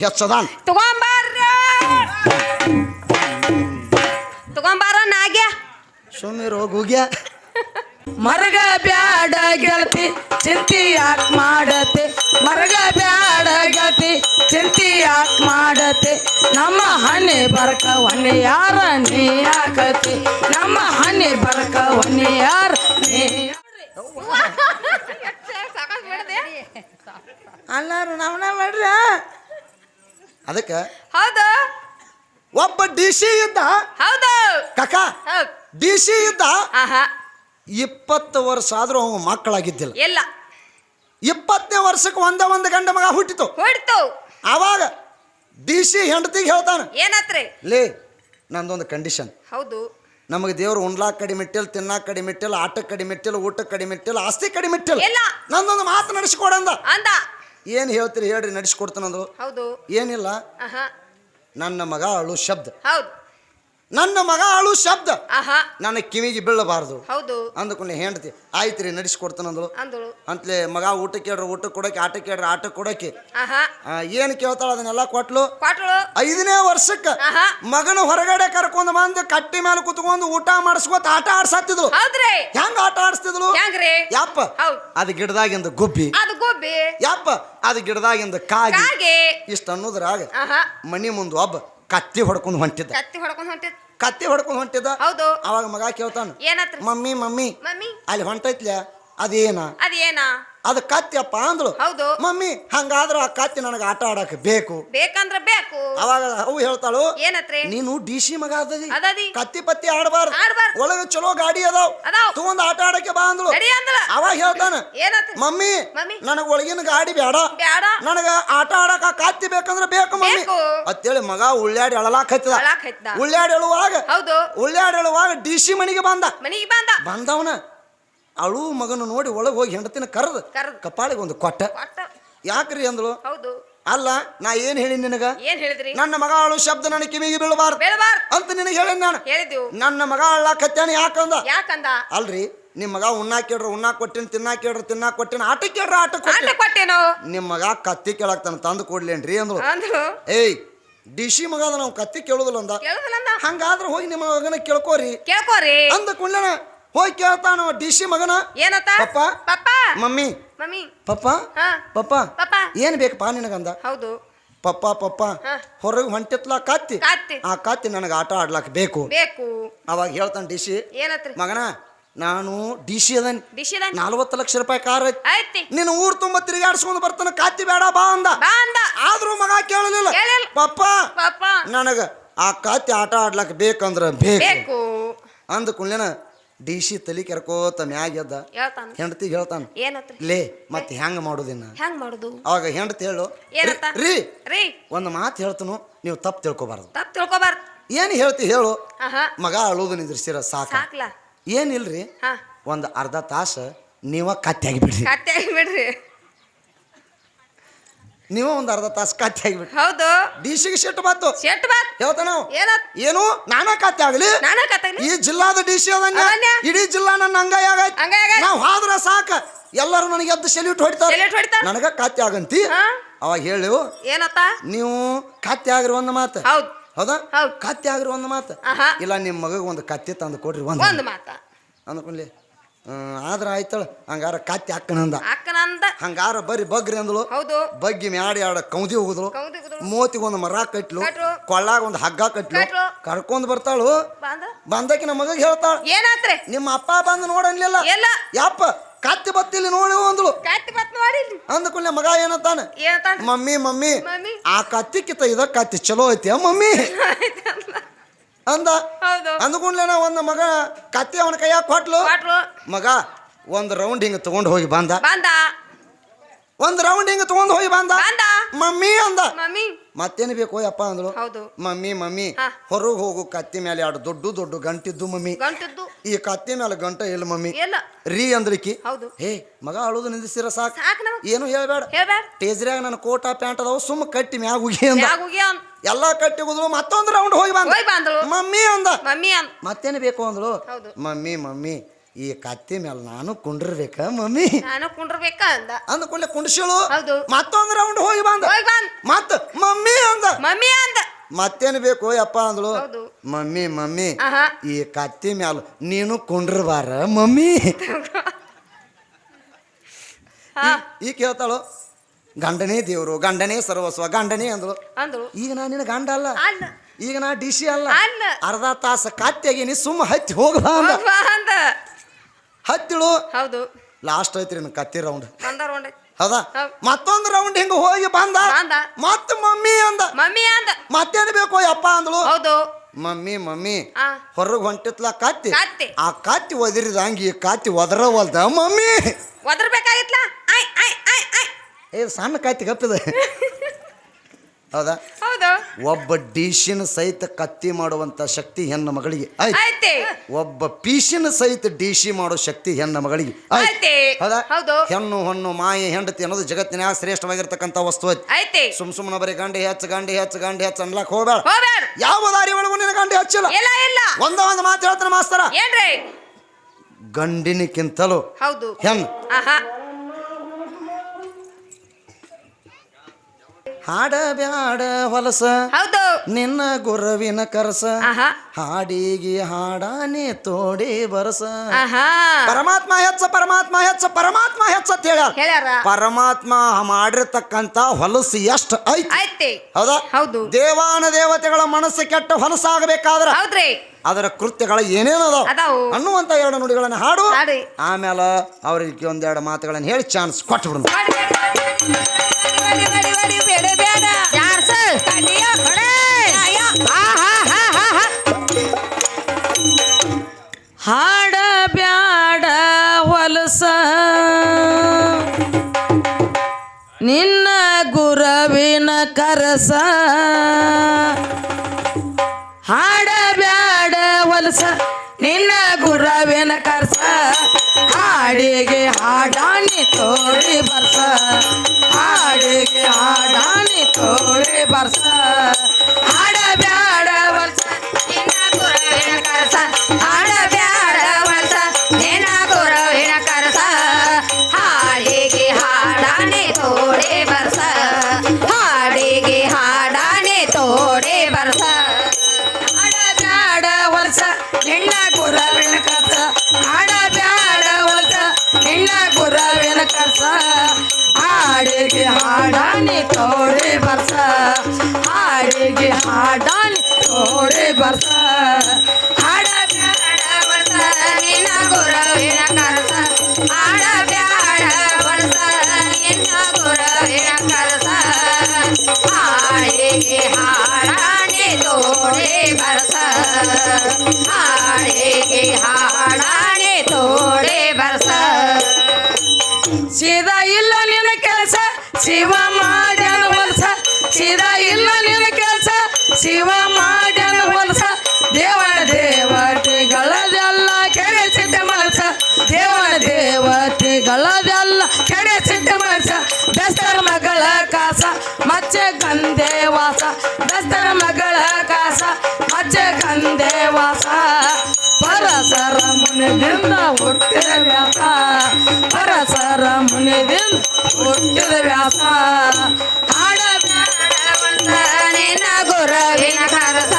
ಹೆಚ್ಚದಾನ್ ತಗೊಂಬಾರ ತಗೊಂಬಾರ ನಾಗ್ಯ ಸುಮ್ಮೀರು ಗುಗ್ಯ ಮರಗ ಬ್ಯಾಡ ಗೆಳತಿ ಚಿಂತಿ ಯಾಕೆ ಮಾಡತೆ ಮರಗ ಬ್ಯಾಡ ಗೆಳತಿ ಚಿಂತಿ ಯಾಕೆ ಮಾಡತೆ ನಮ್ಮ ಹಣೆ ಬರಕ ಒನ್ನೆ ಯಾರ ನೀ ಯಾಕತಿ? ನಮ್ಮ ಹಣೆ ಬರಕ ಒನ್ನೆ ಯಾರ ನೀ ಅಲ್ಲಾರು ನಮ್ಮನ ಮಾಡ್ರ? ಅದಕ್ಕೆ ಹೌದು. ಒಬ್ಬ ಡಿ ಸಿ ಇದ್ದ. ಹೌದು. ಕಕ್ಕ ಹೌದ್. ಡಿ ಸಿ ಇದ್ದ. ಆಹಾ. ಇಪ್ಪತ್ತು ವರ್ಷ ಆದ್ರೂ ಅವ ಮಕ್ಕಳಾಗಿದ್ದಿಲ್ಲ. ಇಲ್ಲ. ಇಪ್ಪತ್ತನೇ ವರ್ಷಕ್ಕೆ ಒಂದೇ ಒಂದು ಗಂಡ ಮಗ ಹುಟ್ಟಿತು. ಹುಟ್ಟಿತು. ಆವಾಗ ಡಿ ಸಿ ಹೆಂಡತಿಗೆ ಹೇಳ್ತಾನೆ ಏನತ್ರಿ? ಲೇ ನಂದೊಂದು ಕಂಡೀಷನ್ ಹೌದು. ನಮಗೆ ದೇವ್ರು ಉಣ್ಲಾಕ್ ಕಡಿಮೆ ಇಟ್ಟಿಲ್ಲ ತಿನ್ನಾಕ್ ಕಡಿಮೆ ಇಟ್ಟಿಲ್ಲ ಆಟಕ್ಕೆ ಕಡಿಮೆ ಇಟ್ಟಿಲ್ಲ ಊಟಕ್ಕೆ ಕಡಿಮೆ ಇಟ್ಟಿಲ್ಲ ಆಸ್ತಿ ಕಡಿಮೆ ಇಟ್ಟಿಲ್ಲ. ನಂದೊಂದು ಮಾತು ನಡೆಸಿಕೊಡಂದ ಅಂದ. ಏನು ಹೇಳ್ತೀರಿ ಹೇಳ್ರಿ ನಡೆಸ್ಕೊಡ್ತಾನದು ಹೌದು. ಏನಿಲ್ಲ. ನನ್ನ ಮಗ ಅಳು ಶಬ್ದ. ಹೌದು. ನನ್ನ ಮಗ ಅಳು ಶಬ್ದ. ಆಹಾ. ನನ್ನ ಕಿವಿಗೆ ಬೀಳಬಾರ್ದು. ಹೌದು. ಅಂದ್ಕೊಂಡು ಹೆಂಡತಿ ಆಯ್ತ್ರಿ ನಡೆಸ್ಕೊಡ್ತಾನಂದಳು ಅಂದಳು. ಅಂತಲೇ ಮಗ ಊಟಕ್ಕೆ ಕೇಳ್ರ ಊಟ ಕೊಡಕ್ಕೆ ಆಟ ಕೇಳ್ರ ಆಟ ಕೊಡಕ್ಕೆ. ಏನ್ ಏನು ಕೇಳ್ತಾಳ ಅದನ್ನೆಲ್ಲ ಕೊಟ್ಲು? ಕೊಟ್ಳು. ಐದನೇ ವರ್ಷಕ್ಕ ಆಹಾ. ಮಗನ ಹೊರಗಡೆ ಕರ್ಕೊಂಡು ಬಂದು ಕಟ್ಟಿ ಮೇಲೆ ಕುತ್ಕೊಂಡು ಊಟ ಮಾಡಿಸ್ಕೊತ ಆಟ ಆಡ್ಸತ್ತಿದ್ಳು ಹೌದ್ರಿ. ಹೆಂಗ ಆಟ ಆಡಿಸ್ತಿದ್ಳು? ಹೆಂಗ್ರಿ? ಯಪ್ಪ ಹೌದ್. ಅದು ಗಿಡದಾಗಿಂದ ಗುಬ್ಬಿ. ಅದು ಗೋಬಿ ಯಪ್ಪ ಅದು ಗಿಡದಾಗಿಂದ ಕಾಗಿ. ಕಾಗೆ. ಇಷ್ಟ ಅನ್ನೋದ್ರಾಗ ಆಹಾ. ಮನಿ ಮುಂದೆ ಒಬ್ಬ ಕತ್ತಿ ಹೊಡ್ಕೊಂಡು ಹೊಂಟಿದ್ದ. ಕತ್ತಿ ಹೊಡ್ಕೊಂಡು ಹೊಂಟಿದ್ ಕತ್ತಿ ಹೊಡ್ಕೊಂಡು ಹೊಂಟಿದ್ದ. ಹೌದು. ಅವಾಗ ಮಗ ಕೇಳ್ತಾನ ಏನತ್ರ? Mummy mummy mummy? ಅಲ್ಲಿ ಹೊಂಟೈತ್ಲ ಅದೇನ? ಅದೇನ? ಅದು ಕತ್ತಿಯಪ್ಪ ಅಂದ್ಳು. ಹೌದು. ಮಮ್ಮಿ ಹಂಗಾದ್ರ ಆ ಕತ್ತಿ ನನಗೆ ಆಟ ಆಡಕ್ ಬೇಕು. ಬೇಕಂದ್ರ ಬೇಕು. ಅವಾಗ ಅವು ಹೇಳ್ತಾಳು ಏನತ್ರಿ? ನೀನು ಡಿ ಸಿ ಮಗ ಅದದಿ. ಅದದಿ. ಕತ್ತಿ ಪತ್ತಿ ಆಡಬಾರ್ದು. ಒಳಗ ಒಳಗೆ ಚಲೋ ಗಾಡಿ ಅದಾವ್. ಅದಾವ್. ತಗೊಂಡ್ ಆಟ ಆಡಕ್ಕೆ ಬಾ ಅಂದ್ಳು. ಅಂದಳ. ಅವಾಗ ಹೇಳ್ತಾನ ಏನತ್ರಿ? Mummy mummy. ನನಗ ಒಳಗಿನ ಗಾಡಿ ಬೇಡ. ಬ್ಯಾಡ ನನಗ ಆಟ ಆಡಕ ಕತ್ತಿ ಬೇಕಂದ್ರ ಬೇಕು ಮಮ್ಮಿ. ಬೇಕು. ಅಂತೇಳಿ ಮಗ ಉಳ್ಳಾಡಿ ಅಳಲಾಕತ್ತಿದ. ಅಳಾಕ್ ಹೈತ್ದ ಉಳ್ಳಾಡಿ ಅಳುವಾಗ ಹೌದು. ಉಳ್ಳಾಡಿ ಅಳುವಾಗ ಡಿ ಸಿ ಮನಿಗೆ ಬಂದ. ಮನಿಗೆ ಬಂದ. ಬಂದವನ. ಅಳು ಮಗನ ನೋಡಿ ಒಳಗೆ ಹೋಗಿ ಹೆಂಡತಿನ ಕರೆದು ಕರ್ದ್. ಕಪಾಳಿಗೆ ಒಂದು ಕೊಟ್ಟ. ಯಾಕ್ರಿ ಅಂದಳು? ಹೌದು. ಅಲ್ಲ ನಾ ಏನ್ ಹೇಳಿ ನಿನಗ? ಏನ್ ಹೇಳಿದ್ರಿ? ನನ್ನ ಮಗ ಅಳು ಶಬ್ದ ನನ್ನ ಕಿವಿಗೆ ಬೀಳಬಾರ್ದು. ಅಂತ ನಿನಗೆ ಹೇಳಿ ನಾನು. ಹೇಳಿದ್ವು ನನ್ನ ಮಗ ಅಳ್ಳಾಕತ್ಯಾನ ಯಾಕಂದ ಯಾಕಂದ? ಅಲ್ರಿ ನಿಮ್ಮ ಮಗ ಉಣ್ಣಾ ಕೇಳ್ರ ಉಣ್ಣಾ ಕೊಟ್ಟಿನ ತಿನ್ನಾ ಕೇಳ್ರ ತಿನ್ನಾ ಕೊಟ್ಟಿನ ಆಟ ಕೇಳ್ರ ಆಟ ಆಟ ಕೊಟ್ಟಿನ? ಕೊಟ್ಟೇನೋ ನಿಮ್ಮ ಮಗ ಕತ್ತಿ ಕೇಳಾಕ್ತಾನ ತಂದು ಕೊಡ್ಲೇನ್ರಿ ಅಂದ್ರು ಅಂದ್ರು ಏಯ್ ಡಿಶಿ ಮಗ ಅದ ನಾವು ಕತ್ತಿ ಕೇಳುದಿಲ್ಲ ಅಂದ. ಕೇಳುದಿಲ್ಲ ಅಂದ. ಹಂಗಾದ್ರೆ ಹೋಗಿ ನಿಮ್ಮ ಮಗನ ಕೇಳ್ಕೋರಿ. ಕೇಳ್ಕೋರಿ. ಅಂದ ಕುಳ್ಳನ ಹೋಗಿ ಕೇಳ್ತಾನ ಡಿ ಸಿ ಮಗನ? ಏನತ್ತ? Papa? Papa? Mummy? Mummy. Papa? Papa? Papa. ಏನ್ ಬೇಕಪ್ಪ ನಿನಗಂದ? ಹೌದು. ಪಪ್ಪ ಪಪ್ಪ. ಹೊರಗೆ ಹೊಂಟಿತ್ಲ ಕತ್ತಿ? ಆ ಕತ್ತಿ ನನಗೆ ಆಟ ಆಡ್ಲಾಕ್ ಬೇಕು. ಬೇಕು. ಅವಾಗ ಹೇಳ್ತಾನೆ ಡಿ ಸಿ ಮಗನ ನಾನು ಡಿ ಸಿ ಅದನ್. ನಲ್ವತ್ತು ಲಕ್ಷ ರೂಪಾಯಿ ಕಾರ್ ಐತಿ. ಐತಿ ನಿನ್ನ ಊರ್ ತುಂಬ ತಿರುಗಾಡ್ಸ್ಕೊಂಡು ಬರ್ತಾನ ಕಾತಿ ಬೇಡ ಬಾ ಅಂದ. ಆದ್ರೂ ಮಗ ಕೇಳಲಿಲ್ಲ. ಕೇಳಿಲ್ಲ. ಪಪ್ಪ ನನಗ ಆ ಕಾತಿ ಆಟ ಆಡ್ಲಾಕ ಬೇಕಂದ್ರ ಬೇಕು. ಬೇಕು. ಅಂದ ಕುಳ್ಳೆನ ಡಿ ಸಿ ತಲಿ ಕೆರ್ಕೋತ ಮ್ಯಾಗ ಎದ್ದ. ಹೇಳ್ತಾನ. ಹೆಂಡತಿಗೆ ಹೇಳ್ತಾನ ಏನತ್ರಿ? ಲೇ ಮತ್ತೆ ಹೆಂಗ್ ಮಾಡೋದಿನ್ನ ಹೆಂಗ್ ಮಾಡುದು? ಅವಾಗ ಹೆಂಡತಿ ಹೇಳು ರೀ ರೀ ಒಂದು ಮಾತು ಹೇಳ್ತನು ನೀವು ತಪ್ಪು ತಿಳ್ಕೊಬಾರ್ದು. ತಪ್ಪು ತಿಳ್ಕೊಬಾರ್ದು. ಏನು ಹೇಳ್ತಿ ಹೇಳು? ಆಹಾ. ಮಗ ಅಳುದು ನಿಂದ್ರಿಸಿರ ಸಾಕ. ಸಾಕ್ಲ? ಏನಿಲ್ರಿ? ಹಾ. ಒಂದು ಅರ್ಧ ತಾಸು ನೀವ ಕತ್ತೆಯಾಗಿ ಆಗಿಬಿಡ್ರಿ ಕತ್ತೆ ಬಿಡ್ರಿ ನೀವ ಒಂದು ಅರ್ಧ ತಾಸು ಕಾತಿ ಆಗ್ಬೇಕು ಹೌದು. ಡಿಸಿಗೆ ಶೆಟ್ ಬಾತು ಶೆಟ್ ಬಾತ್ ಹೇಳ್ತಾನ ಏನು? ನಾನೇ ಕಾತಿ ಆಗಲಿ? ನಾನಾ ಕಾತಿ ಈ ಜಿಲ್ಲಾದ ಡಿಸಿ ಅದನ್ನ? ಇಡೀ ಜಿಲ್ಲಾ ನನ್ನ ಅಂಗೈ ಆಗೈತಿ. ನಾವು ಹಾದ್ರ ಸಾಕ. ಎಲ್ಲರೂ ನನಗೆ ಎದ್ದು ಸೆಲ್ಯೂಟ್ ಹೊಡಿತಾರೆ. ಸೆಲ್ಯೂಟ್ ಹೊಡಿತಾರೆ. ನನಗ ಕಾತಿ ಆಗಂತಿ. ಅವಾಗ ಹೇಳು ಏನತ್ತ? ನೀವು ಕಾತಿ ಆಗಿರೋ ಒಂದು ಮಾತು. ಹೌದು. ಹೌದಾ? ಹೌದು. ಕತ್ತಿ ಆಗಿರೋ ಒಂದು ಮಾತು. ಇಲ್ಲ ನಿಮ್ಮ ಮಗಗೆ ಒಂದು ಕತ್ತಿ ತಂದು ಕೊಡ್ರಿ ಒಂದು ಒಂದ್ ಮಾತ. ಅಂದ್ಕೊಂಡ್ಲಿ ಆದ್ರ ಆಯ್ತಳ. ಹಂಗಾರ ಕತ್ತಿ ಹಾಕಣಂದ ಅಕ್ಕನಂದ ಹಂಗಾರ ಬರಿ ಬಗ್ರಿ ಅಂದಳು ಹೌದು. ಬಗ್ಗಿ ಮ್ಯಾಡಿ ಆಡ ಕೌದಿ ಹೋಗುದ್ರು ಮೋತಿಗೆ ಒಂದು ಮರ ಕಟ್ಲು. ಕೊಳ್ಳಾಗ ಒಂದು ಹಗ್ಗ ಕಟ್ಲು. ಕರ್ಕೊಂಡ್ ಬರ್ತಾಳು. ಬಂದ. ಬಂದಕ್ಕೆ ನಮ್ಮ ಮಗ ಹೇಳ್ತಾಳ. ಏನಾತ್ರಿ? ನಿಮ್ಮ ಅಪ್ಪ ಬಂದು ನೋಡನ್ಲಿಲ್ಲ. ಎಲ್ಲ ಯಪ್ಪ ಕತ್ತಿ ಬತ್ತಿಲ್ಲಿ ನೋಡಿ ಅಂದಳು ಕತ್ತಿ ಬತ್ ಮಗ ಏನಂತಾನ? ಏನಂತ ಮಮ್ಮಿ ಮಮ್ಮಿ ಆ ಆ ಕತ್ತಿಕ್ಕಿತ ಇದ ಕತ್ತಿ ಚಲೋ ಐತಿ ಮಮ್ಮಿ. ಅಂದ. ಅಂದ್ಕೊಂಡ್ಲೇನ ಒಂದ್ ಮಗ ಕತ್ತಿ ಅವನ ಕೈಯಾಗ ಕೊಟ್ಲು. ಮಗ ಒಂದು ರೌಂಡ್ ಹಿಂಗ ತಗೊಂಡು ಹೋಗಿ ಬಂದ. ಬಂದ. ಒಂದು ರೌಂಡ್ ಹಿಂಗ ತಗೊಂಡು ಹೋಗಿ ಬಂದ. ಬಂದ. ಮಮ್ಮಿ ಅಂದ. ಮಮ್ಮಿ. ಮತ್ತೇನು ಬೇಕು ಅಪ್ಪ ಅಂದ್ರು ಹೌದು. ಮಮ್ಮಿ ಮಮ್ಮಿ ಹಾ. ಹೊರಗೆ ಹೋಗು ಕತ್ತಿ ಮೇಲೆ ಎರಡು ದೊಡ್ಡ ದೊಡ್ಡ ಗಂಟಿದ್ದು ಮಮ್ಮಿ. ಗಂಟದ್ದು. ಈ ಕತ್ತಿ ಮೇಲೆ ಗಂಟ ಇಲ್ಲ ಮಮ್ಮಿ. ಎಲ್ಲ ರೀ ಅಂದ್ರಿಕಿ. ಹೌದು. ಹೇ ಮಗ ಅಳುದು ನಿಂದಿಸಿರ ಸಾಕು. ಸಾಕ್ ನಮಗ್. ಏನು ಹೇಳ್ಬೇಡ. ಹೇಳ್ಬೇಡ. ಟೇಜ್ರ್ಯಾಗ ನನ್ನ ಕೋಟ ಪ್ಯಾಂಟ್ ಅದಾವ ಸುಮ್ಮ ಕಟ್ಟಿ ಮ್ಯಾಗ ಉಗಿ ಅಂದ. ಎಲ್ಲ ಕಟ್ಟಿ ಹೋದ್ರು ಮತ್ತೊಂದು ರೌಂಡ್ ಹೋಗಿ ಬಂದ. ಬಂದಳು. ಮಮ್ಮಿ ಅಂದ. ಮಮ್ಮಿ ಅಂದ್. ಮತ್ತೇನು ಬೇಕು ಅಂದಳು. ಹೌದು. ಮಮ್ಮಿ ಮಮ್ಮಿ ಈ ಕತ್ತಿ ಮೇಲೆ ನಾನು ಕುಂಡಿರ್ಬೇಕ ಮಮ್ಮಿ? ನಾನು ಕುಂಡ್ರಬೇಕ ಅಂದ. ಅಂದ್ಕೊಂಡೆ ಕುಂಡಿಸಳು? ಹೌದು. ಮತ್ತೊಂದು ರೌಂಡ್ ಹೋಗಿ ಬಂದ. ಹೋಗಿ ಬಂದ್. ಮತ್ತ ಮಮ್ಮಿ ಅಂದ. ಮಮ್ಮಿ ಅಂದ. ಮತ್ತೇನು ಬೇಕು ಅಪ್ಪ ಅಂದಳು. ಮಮ್ಮಿ ಮಮ್ಮಿ ಈ ಕತ್ತಿ ಮ್ಯಾಲ ನೀನು ಕುಂಡ್ರಬಾರ ಮಮ್ಮಿ? ಈ ಕೇಳ್ತಾಳು ಗಂಡನೇ ದೇವರು ಗಂಡನೇ ಸರ್ವಸ್ವ ಗಂಡನೇ ಅಂದಳು. ಅಂದಳು. ಈಗ ನಾ ನಿನ್ನ ಗಂಡ ಅಲ್ಲ. ಈಗ ನಾ ಡಿಶಿ ಅಲ್ಲ. ಅರ್ಧ ತಾಸ ನೀ ಸುಮ್ಮ ಹತ್ತಿ ಹೋಗ್ಬಾ ಅಂದ. ಅಂದ. ಹತ್ತಿಳು? ಹೌದು. ಲಾಸ್ಟ್ ಐತ್ರಿ ನನ್ನ ಕತ್ತಿ ರೌಂಡ್ ಬಂದ ರೌಂಡ್ ಹೌದಾ? ಹೌದ್. ಮತ್ತೊಂದು ರೌಂಡ್ ಹಿಂಗ ಹೋಗಿ ಬಂದ? ಬಂದ. ಮತ್ತ ಮಮ್ಮಿ ಅಂದ. ಮಮ್ಮಿ ಅಂದ. ಮತ್ತೇನು ಬೇಕು ಯಪ್ಪ ಅಂದಳು? ಹೌದು. ಮಮ್ಮಿ ಮಮ್ಮಿ ಆ. ಹೊರಗೆ ಹೊಂಟಿತ್ಲ ಕತ್ತಿ? ಕತ್ತಿ. ಆ ಕತ್ತಿ ಒದರಿದಂಗೆ ಈ ಕತ್ತಿ ಒದರವಲ್ದ ಮಮ್ಮಿ? ಒದರ್ಬೇಕಾಗಿತ್ಲ? ಆಯ್ ಆಯ್ ಆಯ್ ಆಯ್. ಏ ಸಣ್ಣ ಕತ್ತಿ ಗಪ್ಪಿದೆ. ಹೌದಾ? ಹೌದು. ಒಬ್ಬ ಡಿಶಿನ ಸಹಿತ ಕತ್ತಿ ಮಾಡುವಂತ ಶಕ್ತಿ ಹೆಣ್ಣು ಮಗಳಿಗೆ. ಆಯ್ತು. ಒಬ್ಬ ಪೀಶಿನ ಸಹಿತ ಡಿಶಿ ಮಾಡೋ ಶಕ್ತಿ ಹೆಣ್ಣು ಮಗಳಿಗೆ. ಐತೆ ಐತಿ ಹೌದಾ? ಹೌದು. ಹೆಣ್ಣು ಹೊಣ್ಣು ಮಾಯೆ ಹೆಂಡತಿ ಅನ್ನೋದು ಜಗತ್ತಿನ ಶ್ರೇಷ್ಠವಾಗಿರ್ತಕ್ಕಂಥ ವಸ್ತು ಐತಿ ಐತಿ ಸುಮ್ ಸುಮ್ಮನೆ ಬರೀ ಗಂಡಿ ಹೆಚ್ಚು ಗಂಡಿ ಹೆಚ್ಚು ಗಂಡಿ ಹೆಚ್ಚು ಅನ್ಲಕ್ ಹೋಗ್ಬೇಡ. ಹೋಗ್ಬೇಡ. ಯಾವ ದಾರಿ ಒಳಗೂ ನಿನ್ನ ಗಂಡಿ ಹಚ್ಚಿಲ್ಲ. ಇಲ್ಲ ಇಲ್ಲ. ಒಂದ ಒಂದು ಮಾತು ಹೇಳ್ತಾನೆ ಮಾಸ್ತರ. ಏನ್ರಿ? ಗಂಡಿನಕ್ಕಿಂತಲೂ ಹೌದು. ಹೆಣ್ಣು. ಹಾಡ ಬ್ಯಾಡ ಹೊಲಸ ಹೌದು ನಿನ್ನ ಗುರವಿನ ಕರಸ ಆಹಾ ಹಾಡಿಗೆ ಹಾಡಾನೆ ತೋಡಿ ಬರಸ ಆಹಾ ಪರಮಾತ್ಮ ಹೆಚ್ಚ ಪರಮಾತ್ಮ ಹೆಚ್ಚ ಪರಮಾತ್ಮ ಹೆಚ್ಚ ಅಂತ ಹೇಳ್ಯಾರ ಹೇಳ್ಯಾರ ಪರಮಾತ್ಮ ಮಾಡಿರ್ತಕ್ಕಂತ ಹೊಲಸು ಎಷ್ಟು ಐತಿ ಐತಿ ಹೌದಾ ಹೌದು ದೇವಾನ ದೇವತೆಗಳ ಮನಸ್ಸು ಕೆಟ್ಟ ಹೊಲಸಾಗಬೇಕಾದ್ರೆ ಹೌದ್ರಿ ಅದರ ಕೃತ್ಯಗಳ ಏನೇನದಾವ ಅದಾವು ಅನ್ನುವಂತ ಎರಡು ನುಡಿಗಳನ್ನ ಹಾಡು ಹಾಡಿ. ಆಮೇಲೆ ಅವ್ರಿಗೆ ಒಂದೆರಡು ಮಾತುಗಳನ್ನು ಹೇಳಿ ಚಾನ್ಸ್ ಕೊಟ್ಬಿಡು ಯಾರ್ಸ ಹೊಡೆ. ಹಾಡ ಬ್ಯಾಡ ಹೊಲಸ. ನಿನ್ನ ಗುರವಿನ ಕರಸ. ಹಾಡಾನಿ ತೋಡಿ ಹಾಡಾನಿ ತೋಡಿ ಬರ್ಸ ಹಾಡ ಬ್ಯಾಡ ವರ್ಷ ನಿನ್ನ ಗುರುವಿನ ಕರಸ ಹಾಡಬ್ಯಾಡ ವರ್ಷ ನಿನ್ನ ಗುರುವಿನ ಕರಸ ಹಾಡಿಗೆ ಹಾಡಾನೆ ತೋಡೆ ಬರ್ಸ ಹಾಡಿಗೆ ಹಾಡಾನೆ ತೋಡೆ ಬರ್ಸ ಮಚ್ಚೆ ವಾಸ ಪರಸರ ಮುನಿದಿಂದ ಹುಟ್ಟಿದ ವ್ಯಾಸ. ಪರಸರ ಮುನಿದಿಂದ ಹುಟ್ಟಿದ ವ್ಯಾಸ. ಹಾಡ ವರ್ಷ ನಿನ್ನ ಗುರುವಿನ ಕರಸ.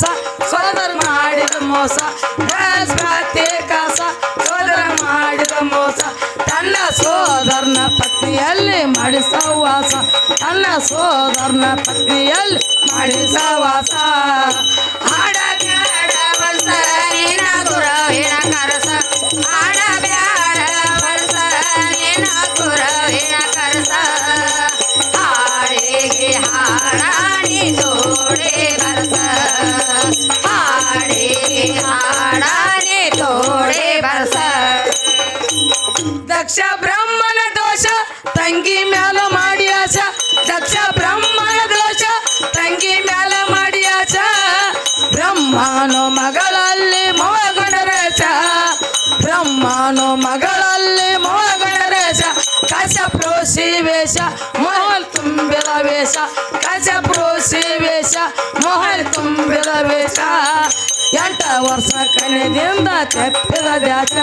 ಕಾಸ, ಸೋದರ ಮಾಡಿದ ಮೋಸ ಕಾಸ, ಸೋದರ ಮಾಡಿದ ಮೋಸ. ತನ್ನ ಸೋದರನ ಪತ್ನಿಯಲ್ಲಿ ಮಾಡಿ ವಾಸ, ತನ್ನ ಸೋದರನ ಪತ್ನಿಯಲ್ಲಿ ಮಾಡಿ ವಾಸ. ವರ್ಷ ನಿನ್ನ ಗುರುವಿನ ಕರಸ. ಹಾಡಬ್ಯಾಡ ವರ್ಷ ನಿನ್ನ ಬ್ರಹ್ಮನು ಮಗಳಲ್ಲಿ ಮೋಗಣರಸ ಬ್ರಹ್ಮನು ಮಗಳಲ್ಲಿ ಮೋಗಣರಸ ಕಸ ಪ್ರೋಸಿ ವೇಷ ಮೋಹಲ್ ತುಂಬಿದ ವೇಷ. ಕಸ ಪ್ರೋಸಿ ವೇಷ ಮೋಹಲ್ ತುಂಬಿದ ವೇಷ. ಎಂಟ ವರ್ಷ ಕಣ್ಣಿನಿಂದ ತಪ್ಪಿದ ದ್ಯಾಸ.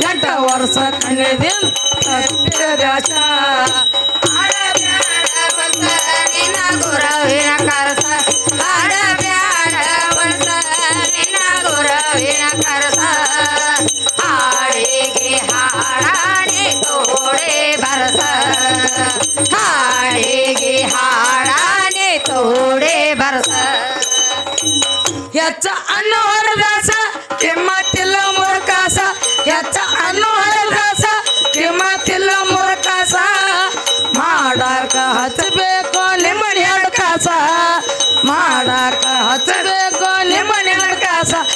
ಎಂಟ ವರ್ಷ ಕಣ್ಣಿದಿಂದ ತಪ್ಪಿದ ದ್ಯಾಸ.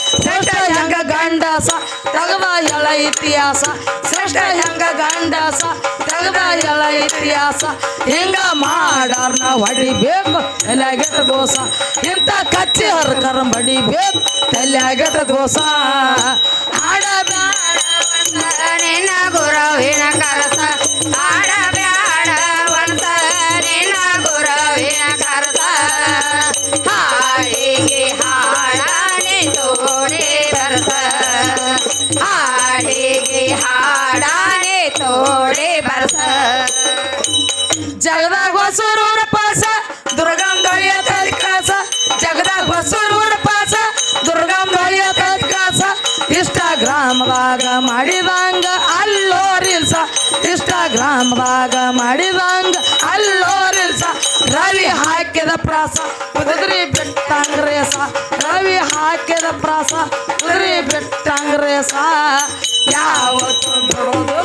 ಶ್ರೇಷ್ಠ ಹೆಂಗ ಗಂಡಸ ತಗದ ಎಲ್ಲ ಇತಿಹಾಸ. ಶ್ರೇಷ್ಠ ಹೆಂಗ ಗಂಡಸ ತಗದ ಎಲ್ಲ ಇತಿಹಾಸ. ಹಿಂಗ ಮಾಡಾರ್ನ ಹೊಡಿಬೇಕು ತಲೆಗೆಟ ದೋಸ. ಇಂಥ ಕಚ್ಚಿ ಹರ್ಕರ ಬಡಿಬೇಕು ತಲೆಗೆಟ ದೋಸ. ಆಡಬೇಡ ನಿನ್ನ ಗುರವಿನ ಕರಸ. ಆಡಬ್ಯಾಡ ಹಾಡಿಗೆ ಹಾಡಾನೆ ತೋಡೆ ಬರಸ. ಜಗದಾಗ ಹೊಸೂರೂರ ಪಾಸ, ದುರ್ಗಂ ದೊರೆಯ ಕಾಸ. ಜಗದಾಗ ಹೊಸೂರೂರ ಪಾಸ, ದುರ್ಗಂ ದೊರೆಯ ಕಾಸ. ಇನ್ಸ್ಟಾಗ್ರಾಮ್ದಾಗ ಮಾಡಿದಂಗ ಅಲ್ಲೋ ರೀಲ್ಸ ಇನ್ಸ್ಟಾಗ್ರಾಮ್ದಾಗ ಮಾಡಿದಂಗ ಅಲ್ಲೋ ರವಿ ಹಾಕಿದ ಪ್ರಾಸ ಕುದುರೆ ಬಿಟ್ಟಂಗ್ರೇಸ ರವಿ ಹಾಕಿದ ಪ್ರಾಸ ಕುದುರೆ ಬಿಟ್ಟಂಗ್ರೇಸ ಯಾವತ್ತು ಬಿಡೋದಿಲ್ಲ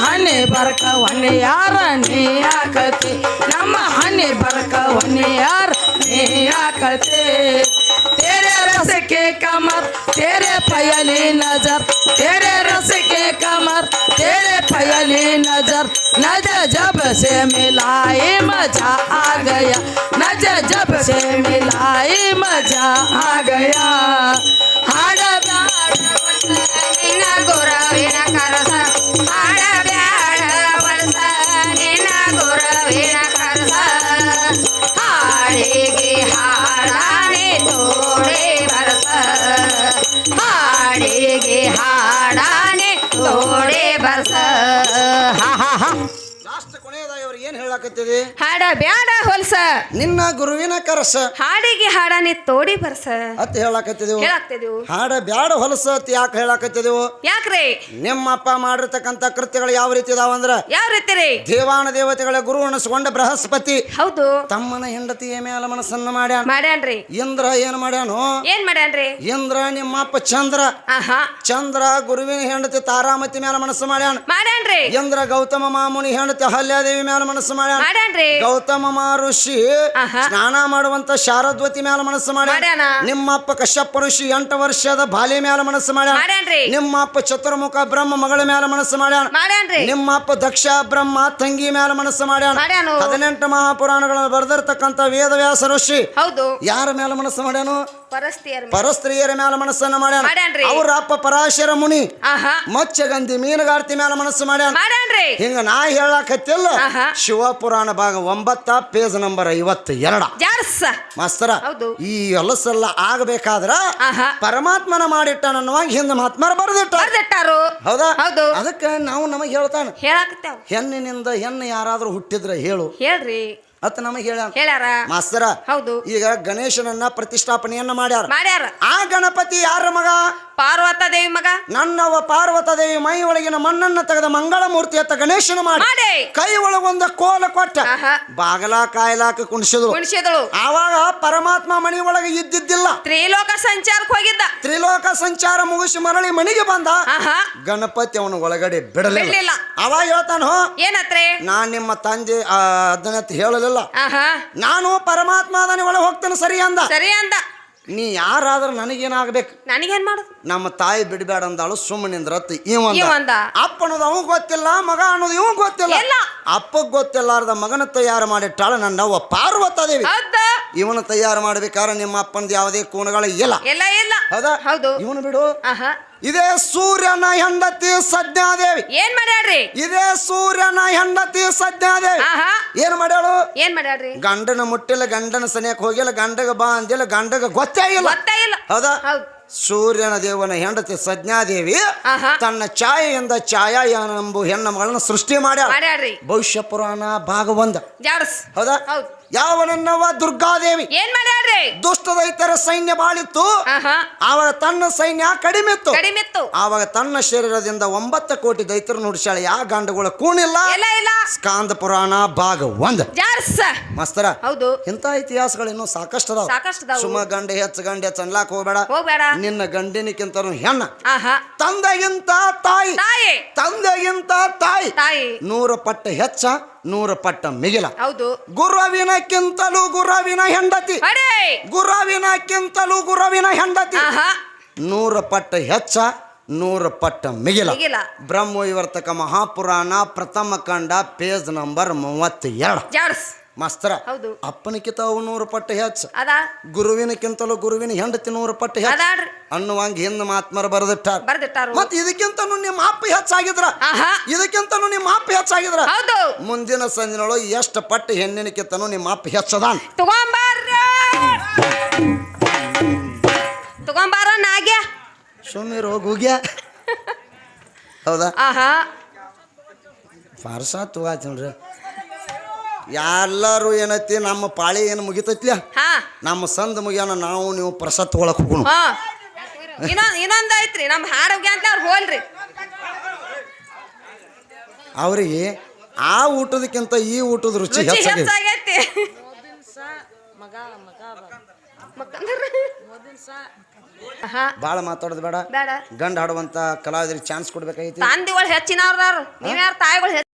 ನಮ್ಮ ಹಣ್ಣಿ ಬರ್ಕ ಒಣ್ಣೆ ಯಾರ ನೀ ಯಾಕತಿ ನಮ್ಮ ಹಣ್ಣಿ ಬರ್ಕ ಒಣ್ಣೆ ಯಾರ ನೀ ಯಾಕತೆ तेरे रस के कमर तेरे पयली नजर तेरे रस के कमर तेरे पयली नजर नजर जब से मिलाई मजा आ गया नजर जब से मिलाई मजा आ गया हाड़ ಹೇಳಾಕತ್ತಿದೆ ಹಾಡ ಬ್ಯಾಡ ಹೊಲ್ಸ. ನಿನ್ನ ಗುರುವಿನ ಕರಸ. ಹಾಡಿಗೆ ಹಾಡನೆ ತೋಡಿ ಬರ್ಸ. ಅತ್ ಹೇಳಾಕತ್ತಿದೆವು ಹಾಡ ಬ್ಯಾಡ ಹೊಲಸ ಅತ್ ಯಾಕೆ ಹೇಳಾಕತ್ತಿದೆವು ಯಾಕ್ರಿ? ನಿಮ್ಮ ಅಪ್ಪ ಮಾಡಿರ್ತಕ್ಕಂಥ ಕೃತ್ಯಗಳು ಯಾವ ರೀತಿ ಇದಾವಂದ್ರ ಯಾವ ರೀತಿ ರೀ? ದೇವಾನ ದೇವತೆಗಳ ಗುರು ಅನಿಸ್ಕೊಂಡ ಬೃಹಸ್ಪತಿ. ಹೌದು. ತಮ್ಮನ ಹೆಂಡತಿಯ ಮೇಲೆ ಮನಸ್ಸನ್ನ ಮಾಡ್ಯಾನ. ಮಾಡ್ಯಾನ್ರಿ. ಇಂದ್ರ ಏನ್ ಮಾಡ್ಯಾನು? ಏನ್ ಮಾಡ್ಯಾನ್ರಿ? ಇಂದ್ರ ನಿಮ್ಮ ಅಪ್ಪ ಚಂದ್ರ. ಆಹಾ. ಚಂದ್ರ ಗುರುವಿನ ಹೆಂಡತಿ ತಾರಾಮತಿ ಮೇಲೆ ಮನಸ್ಸು ಮಾಡ್ಯಾನ. ಮಾಡ್ಯಾನ್ರಿ. ಇಂದ್ರ ಗೌತಮ ಮಾಮುನಿ ಹೆಂಡತಿ ಹಲ್ಯಾದೇವಿ ಮೇಲೆ ಮನಸ್ಸು ಮಾಡ್ಯಾನ. ಮಾಡ್ಯಾನ್ರಿ. ಗೌತಮ ಮಹರ್ಷಿ. ಸ್ನಾನ ಮಾಡುವಂತ ಶಾರದ್ವತಿ ಮೇಲೆ ಮನಸ್ಸು ಮಾಡ್ಯಾನ. ನಿಮ್ಮಪ್ಪ ಕಶ್ಯಪ ಋಷಿ ಎಂಟು ವರ್ಷದ ಬಾಲಿ ಮೇಲೆ ಮನಸ್ಸು ಮಾಡ್ಯಾನ? ನಿಮ್ಮಪ್ಪ ಚತುರ್ಮುಖ ಬ್ರಹ್ಮ ಮಗಳ ಮೇಲೆ ಮನಸ್ಸು ಮಾಡ್ಯಾನ? ನಿಮ್ಮಪ್ಪ ದಕ್ಷ ಬ್ರಹ್ಮ ತಂಗಿ ಮೇಲೆ ಮನಸ್ಸು ಮಾಡ್ಯಾನ? ಮಾಡ್ಯಾನು. ಹದಿನೆಂಟು ಮಹಾಪುರಾಣಗಳನ್ನು ಬರೆದಿರ್ತಕ್ಕಂಥ ವೇದವ್ಯಾಸ ಋಷಿ ಹೌದು. ಯಾರ ಮೇಲೆ ಮನಸ್ಸು ಮಾಡ್ಯಾನು? ಪರಸ್ತ್ರೀಯರ ಮೇಲೆ. ಮನಸ್ಸನ್ನ ಮಾಡ್ಯಾನ. ಅವ್ರ ಅಪ್ಪ ಪರಾಶರ ಮುನಿ. ಮತ್ಸ್ಯಗಂಧಿ ಮೀನುಗಾರ್ತಿ ಮೇಲೆ ಮನಸ್ಸು ಮಾಡ್ಯಾನ. ಹಿಂಗ ನಾ ಹೇಳಾಕತ್ತಿಲ್ಲ. ಶಿವ ಶಿವಪುರಾಣ ಭಾಗ ಒಂಬತ್ತ ಪೇಜ್ ನಂಬರ್ ಐವತ್ತ ಎರಡ. ಮಾಸ್ತರ ಹೌದು. ಈ ಹೊಲಸೆಲ್ಲ ಆಗಬೇಕಾದ್ರ ಪರಮಾತ್ಮನ ಮಾಡಿಟ್ಟ ಅನ್ನುವಾಗ ಹಿಂದ ಮಹಾತ್ಮರ ಬರ್ದಿಟ್ಟು ಬರ್ದಿಟ್ಟಾರು. ಹೌದಾ? ಹೌದು. ಅದಕ್ಕೆ ನಾವು ನಮಗೆ ಹೇಳ್ತಾನೆ. ಹೇಳಾಕತ್ತಾವ. ಹೆಣ್ಣಿನಿಂದ ಹೆಣ್ಣು ಯಾರಾದ್ರೂ ಹುಟ್ಟಿದ್ರೆ ಹೇಳು. ಹೇಳ್ರಿ. ಅತ್ ನಮಗೆ ಹೇಳ ಹೇಳ್ಯಾರ. ಮಾಸ್ತರ ಹೌದು. ಈಗ ಗಣೇಶನನ್ನ ಪ್ರತಿಷ್ಠಾಪನೆಯನ್ನ ಮಾಡ್ಯಾರ. ಮಾಡ್ಯಾರ. ಆ ಗಣಪತಿ ಯಾರ ಮಗ? ಪಾರ್ವತ ದೇವಿ ಮಗ? ನನ್ನವ ಪಾರ್ವತ ದೇವಿ ಮೈ ಒಳಗಿನ ಮಣ್ಣನ್ನ ತೆಗೆದ ಮಂಗಳ ಮೂರ್ತಿ ಅತ್ತ ಗಣೇಶನ ಮಾಡಿ. ಕೈ ಒಳಗೊಂದ ಕೋಲ ಕೊಟ್ಟ. ಬಾಗಲ ಕಾಯಲಾಕ ಕುಣಿಸಿದ್ರು ಕುಣಿಸಿದಳು. ಆವಾಗ ಪರಮಾತ್ಮ ಮಣಿ ಒಳಗೆ ಇದ್ದಿದ್ದಿಲ್ಲ. ತ್ರಿಲೋಕ ಸಂಚಾರಕ್ಕೆ ಹೋಗಿದ್ದ. ತ್ರಿಲೋಕ ಸಂಚಾರ ಮುಗಿಸಿ ಮರಳಿ ಮನೆಗೆ ಬಂದ. ಗಣಪತಿ ಅವನು ಒಳಗಡೆ ಬಿಡಲಿಲ್ಲ. ಅವಾಗ ಹೇಳ್ತಾನೋ ಏನತ್ರೆ? ನಾನ್ ನಿಮ್ಮ ತಂದೆ ಆ, ಅದನ್ನ ಹೇಳಲಿಲ್ಲ. ನಾನು ಪರಮಾತ್ಮ ಅದನ್ನ ಒಳಗೆ ಹೋಗ್ತೇನೆ ಸರಿ ಅಂದ. ಸರಿ ಅಂದ. ನೀ ಯಾರಾದ್ರೂ ನನಗೇನಾಗ್ಬೇಕು? ನನಗೇನ್ ಮಾಡುದು? ನಮ್ಮ ತಾಯಿ ಬಿಡಬೇಡ ಅಂದಾಳು ಸುಮ್ಮನಿಂದ್ರ ಇವ ಇವ ಅಂದ. ಅಪ್ಪ ಅನ್ನೋದು ಅವಂಗ್ ಗೊತ್ತಿಲ್ಲ ಮಗ ಅನ್ನೋದು ಇವಂಗ್ ಗೊತ್ತಿಲ್ಲ. ಎಲ್ಲ. ಅಪ್ಪಗ್ ಗೊತ್ತಿಲ್ಲಾರ್ದ ಮಗನ ತಯಾರು ಮಾಡಿಟ್ಟಾಳ ನನ್ನವ್ವ ಪಾರ್ವತದೇವಿ. ಹೌದ. ಇವನ ತಯಾರು ಮಾಡ್ಬೇಕಾದ್ರೆ ನಿಮ್ಮ ಅಪ್ಪನದು ಯಾವುದೇ ಕೋಣಗಳು ಇಲ್ಲ. ಎಲ್ಲ ಇಲ್ಲ. ಹೌದಾ? ಹೌದು. ಇವನು ಬಿಡು. ಆಹಾ. ಇದೇ ಸೂರ್ಯನ ಹೆಂಡತಿ ಸಜ್ಞಾದೇವಿ. ಏನ್ ಮಾಡ್ಯಾಡ್ರಿ ಇದೇ ಸೂರ್ಯನ ಹೆಂಡತಿ ಸಜ್ಞಾದೇವಿ. ಆಹಾ. ಏನ್ ಮಾಡ್ಯಾಳು? ಏನ್ ಮಾಡ್ಯಾಡ್ರಿ ಗಂಡನ ಮುಟ್ಟಿಲ್ಲ ಗಂಡನ ಸನಿಯಕ್ ಹೋಗಿಲ್ಲ ಗಂಡಗ ಬಾ ಅಂದಿಲ್ಲ ಗಂಡಗ ಗೊತ್ತೇ ಇಲ್ಲ. ಗೊತ್ತೇ ಇಲ್ಲ. ಹೌದಾ? ಹೌದು. ಸೂರ್ಯನ ದೇವನ ಹೆಂಡತಿ ಸಜ್ಞಾದೇವಿ ಆಹಾ. ತನ್ನ ಛಾಯೆಯಿಂದ ಛಾಯಾ ಎಂಬ ಹೆಣ್ಣ ಮಗಳನ್ನ ಸೃಷ್ಟಿ ಮಾಡ್ಯಾಳ. ಮಾಡ್ಯಾಡ್ರಿ ಭವಿಷ್ಯ ಪುರಾಣ ಭಾಗ ಒಂದ. ಹೌದಾ? ಹೌದು. ಯಾವನನ್ನವ ದುರ್ಗಾದೇವಿ. ಏನ್ ಮಾಡ್ಯಾಡ್ರಿ ದುಷ್ಟ ದೈತ್ಯರ ಸೈನ್ಯ ಬಾಳಿತ್ತು. ಆವಾಗ ತನ್ನ ಸೈನ್ಯ ಕಡಿಮೆ ಇತ್ತು ಅವಾಗ ಆವಾಗ ತನ್ನ ಶರೀರದಿಂದ ಒಂಬತ್ತು ಕೋಟಿ ದೈತರು ನುಡಿಸಾಳೆ ಯಾ ಗಂಡುಗಳ ಕೂಣಿಲ್ಲ? ಸ್ಕಾಂದ ಪುರಾಣ ಭಾಗ ಒಂದ್. ಮಸ್ತರ ಹೌದು. ಇಂಥ ಇತಿಹಾಸಗಳು ಇನ್ನೂ ಸಾಕಷ್ಟು ಅದಾವ ಸುಮ ಗಂಡ ಹೆಚ್ಚ ಗಂಡ ಹೆಚ್ಚ ಅನ್ಲಾಕ್ ಹೋಗ್ಬೇಡ. ಹೋಗ್ಬೇಡ. ನಿನ್ನ ಗಂಡಿನಿಕ್ಕಿಂತ ಹೆಣ್ಣ. ತಂದೆಗಿಂತ ತಾಯಿ. ತಾಯಿ. ತಂದೆಗಿಂತ ತಾಯಿ. ತಾಯಿ. ನೂರು ಪಟ್ಟ ಹೆಚ್ಚ. ನೂರು ಪಟ್ಟ ಮಿಗಿಲ. ಹೌದು. ಗುರುವಿನಕ್ಕಿಂತಲೂ ಗುರುವಿನ ಹೆಂಡತಿ. ಗುರುವಿನಕ್ಕಿಂತಲೂ ಗುರುವಿನ ಹೆಂಡತಿ. ನೂರ ಪಟ್ಟ ಹೆಚ್ಚ ನೂರ ಪಟ್ಟ ಮಿಗಿಲ. ಬ್ರಹ್ಮ ವಿವರ್ತಕ ಮಹಾಪುರಾಣ ಪ್ರಥಮ ಕಂಡ ಪೇಜ್ ನಂಬರ್ ಮೂವತ್ತೆರಡು. ಮಾಸ್ತರ ಹೌದು. ಅಪ್ಪನಕ್ಕಿಂತ ಅವು ನೂರು ಪಟ್ಟು ಹೆಚ್ಚು. ಗುರುವಿನಕ್ಕಿಂತಲೂ ಗುರುವಿನ ಹೆಂಡತಿ ನೂರು ಪಟ್ಟು ಹೆಚ್ಚು. ಅನ್ನುವಂಗ ಹಿಂದ ಮಾತ್ಮರ ಬರೆದಿಟ್ಟಾರ. ಮತ್ತೆ ಇದಕ್ಕಿಂತ ಇದಕ್ಕಿಂತನೂ ನಿಮ್ಮ ಅಪ್ಪ ಹೆಚ್ಚಾಗಿದ್ರ. ಆಹಾ. ಇದಕ್ಕಿಂತನೂ ನಿಮ್ಮ ಅಪ್ಪ ಹೆಚ್ಚಾಗಿದ್ರ. ಹೌದು. ಮುಂದಿನ ಸಂಜೆನೊಳಗೆ ಎಷ್ಟು ಪಟ್ಟು ಹೆಣ್ಣಿನಕ್ಕಿಂತನೂ ನಿಮ್ಮ ಅಪ್ಪ ಹೆಚ್ಚದಾನ. ತಗೊಂಬಾರ ನಾಗ್ಯ. ಸುಮ್ಮನೆ ಹೋಗ್ಯ. ಹೌದಾ? ಆಹಾ. ಪಾರ್ಸ ತಗೋತೀನ್ರಿ ಎಲ್ಲರೂ ಏನೈತಿ ನಮ್ಮ ಪಾಳಿ ಏನು ಮುಗಿತೈತ್ಲ? ಹಾ. ನಮ್ಮ ಸಂದ ಮುಗಿಯೋಣ ನಾವು ನೀವು ಪ್ರಸಾದ ತಗೊಳಕ್ ಹೋಗೋಣ. ಹಾ. ಇನ್ನೊಂದ್ ಇನ್ನೊಂದ್ ಐತ್ರಿ ನಮ್ ಹಾಡೋಗ್ಯ ಅಂತ ಅವ್ರು ಹೋಲ್ರಿ. ಅವ್ರಿಗೆ ಆ ಊಟದಕ್ಕಿಂತ ಈ ಊಟದ ರುಚಿ ರುಚಿ ಹೆಚ್ಚಾಗಿದೆ ಹೆಚ್ಚಾಗೈತಿ. ಮಕ್ಕಂದ್ರ ಆಹಾ ಭಾಳ ಮಾತಾಡೋದು ಬೇಡ. ಬೇಡ. ಗಂಡ ಹಾಡುವಂತ ಕಲಾವಿದರಿಗೆ ಚಾನ್ಸ್ ಕೊಡ್ಬೇಕಾಗೈತಿ. ತಂದಿಗಳು ಹೆಚ್ಚಿನವ್ರು ನೀವ್ಯಾರ ತಾಯಿಗಳು